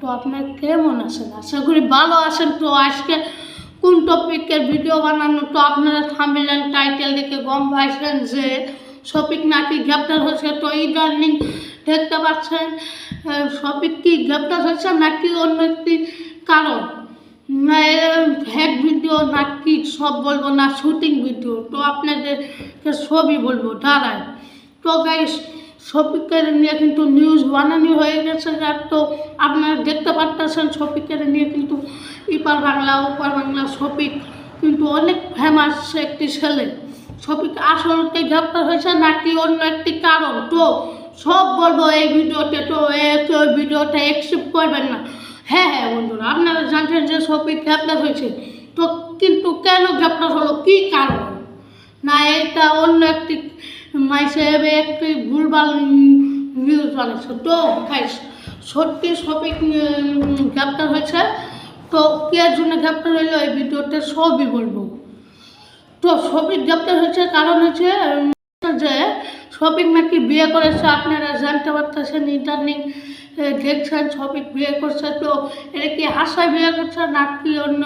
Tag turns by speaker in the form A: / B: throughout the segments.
A: তো আপনার কেমন আছেন? আশা করি ভালো আছেন। তো আজকে কোন টপিকের ভিডিও বানানো? তো আপনারা থামলেন টাইটেল দেখে গম পাইছেন যে শপিক নাকি গ্রেপ্তার হয়েছে। তো ইদানিং দেখতে পাচ্ছেন শপিক কি গ্রেপ্তার হয়েছে নাকি অন্য একটি কারণ? না হেড ভিডিও নাকি সব বলব না শুটিং ভিডিও তো আপনাদেরকে সবই বলব। দাঁড়ায় তো গাইস শপিকের নিয়ে কিন্তু নিউজ বানানি হয়ে গেছে। আর তো আপনারা দেখতে পারতেছেন শপিকের নিয়ে কিন্তু ইপার বাংলা, ওপার বাংলা শপিক কিন্তু অনেক ফেমাস একটি ছেলে। শপিক আসলতে গ্রেপ্তার হয়েছে নাকি অন্য একটি কারণ? তো সব বলব এই ভিডিওতে, তো ওই ভিডিওটা অ্যাকসেপ্ট করবেন না। হ্যাঁ হ্যাঁ বন্ধুরা, আপনারা জানছেন যে শপিক গ্রেপ্তার হয়েছে। তো কিন্তু কেন গ্রেপ্তার হলো? কী কারণ? না, এটা অন্য একটি হিসেবে একটি ভুলভাল নিউজ বানাচ্ছে তো গাইস সত্যি শপিং গ্রেপ্তার হয়েছে। তো কে জন্য গ্রেপ্তার হইল এই ভিডিওতে সবই বলব। তো শপিং গ্রেপ্তার হয়েছে, কারণ হচ্ছে যে শপিং নাকি বিয়ে করেছে, আপনারা জানতে পারতেছেন ইন্টারনেট দেখছেন শপিং বিয়ে করছে, তো এটা কি হাসায় বিয়ে করছে, নাকি অন্য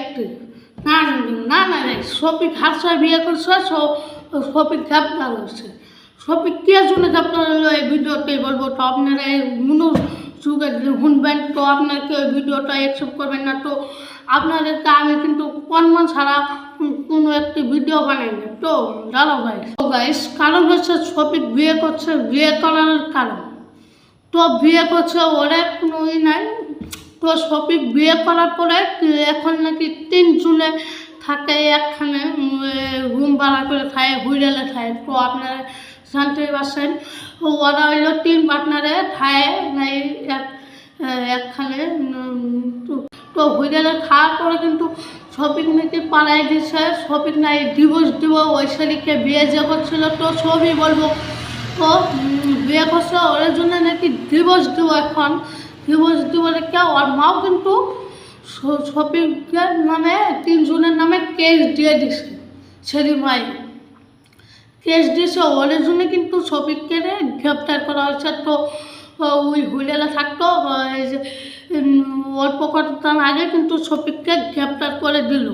A: একটি? না না না শপিক হাসায় বিয়ে করছে শপিক গ্রেপ্তার হয়েছে শপিক কে জন্য গ্রেপ্তার হলো এই ভিডিওতেই বলব। তো আপনারা এই মনো যুগে শুনবেন। তো আপনাকে ওই ভিডিওটা অ্যাকসেপ্ট করবেন না। তো আপনাদেরকে আমি কিন্তু কনমান ছাড়া কোনো একটি ভিডিও বানাই না। তো জানো গাইস তো গাইস কারণ হচ্ছে শপিক বিয়ে করছে, বিয়ে করার কারণ। তো বিয়ে করছে, ওরা কোনো ই নাই। তো শপিক বিয়ে করার পরে এখন নাকি তিন জুনে থাকে একখানে রুম ভাড়া করে খায় হুইডেলে খায় তো আপনারা জানতে পারছেন, ওরা হইল তিন পার্টনারে খায় নাই এক একখানে তো- হুইডেলে খাওয়ার পরে কিন্তু শপিং নাকি পাড়ায় দিছে শপিং নাই ডিভোর্স দিব শালিকে বিয়ে যে করছিল, তো সবই বলব তো বিয়ে করছে, ওর জন্য নাকি ডিভোর্স দিব এখন। ডিভোর্স দিব রেখে ওর মাও কিন্তু শপিংয়ের নামে তিনজনের নামে কেস দিয়ে দিছে সেরি মাই কেস দিয়েছে ওর জন্য কিন্তু শপিংকে গ্রেপ্তার করা হয়েছে। তো ওই হুইলেলা থাকতো এই যে অল্প কতদিন আগে কিন্তু শপিংকে গ্রেপ্তার করে দিল।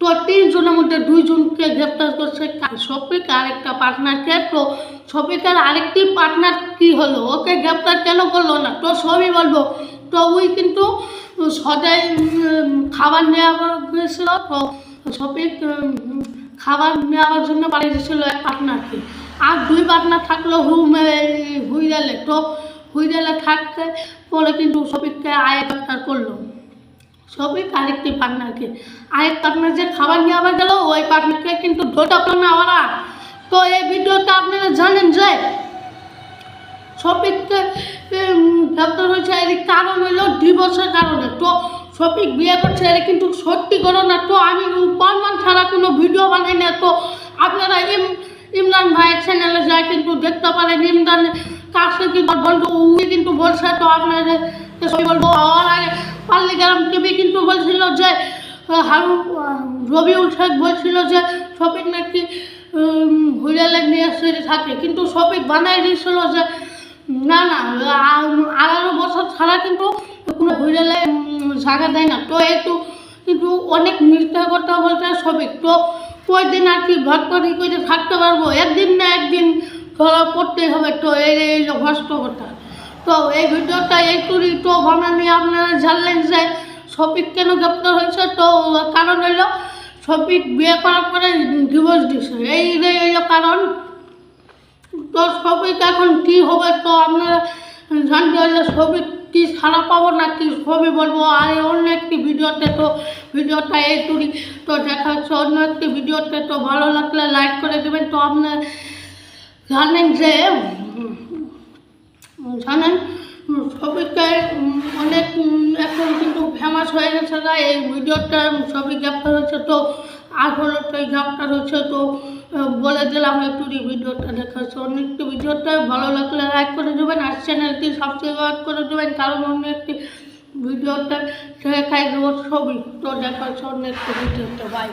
A: তো, তিনজনের মধ্যে দুইজনকে গ্রেপ্তার করছে শফিক আর একটা পার্টনারকে। তো শফিকের আরেকটি পার্টনার কি হলো? ওকে গ্রেপ্তার কেন করল না? তো, সবই বলব তো ওই কিন্তু সদাই খাবার নেওয়া গেছিল, তো খাবার নেওয়ার জন্য পাঠিয়েছিল এক পার্টনারকে। আর দুই পার্টনার থাকল রুমে হুইডালে তো হুইডালে থাকতে পরে কিন্তু শফিককে আয় গ্রেপ্তার করল সবই আরেকটি পার্টনারকে। আরেক পার্টনার যে খাবার আবার গেল, ওই পার্টনারকে কিন্তু ধরতে পারল না ওরা তো এই ভিডিওটা আপনারা জানেন যে শপিককে গ্রেপ্তার হয়েছে এর কারণ হলো ডিভোর্সের কারণে। তো শপিক বিয়ে করছে এটা কিন্তু সত্যি করো না, তো আমি প্রমাণ ছাড়া কোনো ভিডিও বানাই না। তো আপনারা ইম, ইমরান ভাইয়ের চ্যানেলে যায় কিন্তু দেখতে পারেন, ইমরান কাছে কিন্তু বলতো উনি কিন্তু বলছে, তো আপনাদের সবই বলব, আর আগে পাল্লিগ্রাম টিভি কিন্তু বলছিল যে, হারু, রবিউল শেখ বলছিল যে শপিক নাকি হুইলালে নিয়ে থাকে। কিন্তু শপিক বানাই দিয়েছিল যে না না আ- বছর ছাড়া কিন্তু কোনো হুইলালে জায়গা দেয় না। তো একটু, কিন্তু অনেক মিথ্যা কথা বলতে সবিক তো ওই দিন আর কি ভটপটি করে থাকতে পারব? একদিন না একদিন ধরা পড়তেই হবে। তো এই এই বাস্তবতা তো এই ভিডিওটা এইটুকুই তো বানানি আপনারা জানলেন যে শপিক কেন গ্রেপ্তার হয়েছে? তো কারণ হইল শপিক বিয়ে করার পরে ডিভোর্স দিছে এই এই কারণ। তো শপিক এখন কি হবে তো আপনারা জানতে হলে শপিক কি খারাপ পাবো না কি ছবি বলব? আর অন্য একটি ভিডিওতে তো ভিডিওটা এই তুলি তো দেখা হচ্ছে অন্য একটি ভিডিওতে তো ভালো লাগলে লাইক করে দেবেন। তো আপনার জানেন যে জানেন সবিকে উম, অনেক এখন কিন্তু ফেমাস হয়ে গেছে এই ভিডিওটা সবই গ্রেপ্তার হয়েছে। তো আর হলো এই ঝাপটা রয়েছে তো বলে দিলাম একটু ভিডিওটা দেখা। হচ্ছে অন্য একটি ভিডিওটা ভালো লাগলে লাইক করে দেবেন আর চ্যানেলটি সাবস্ক্রাইব করে দেবেন, কারণ অন্য একটি ভিডিওটা দেখাই দেবো ছবি। তো দেখা হচ্ছে অন্য একটি ভিডিওটা বাই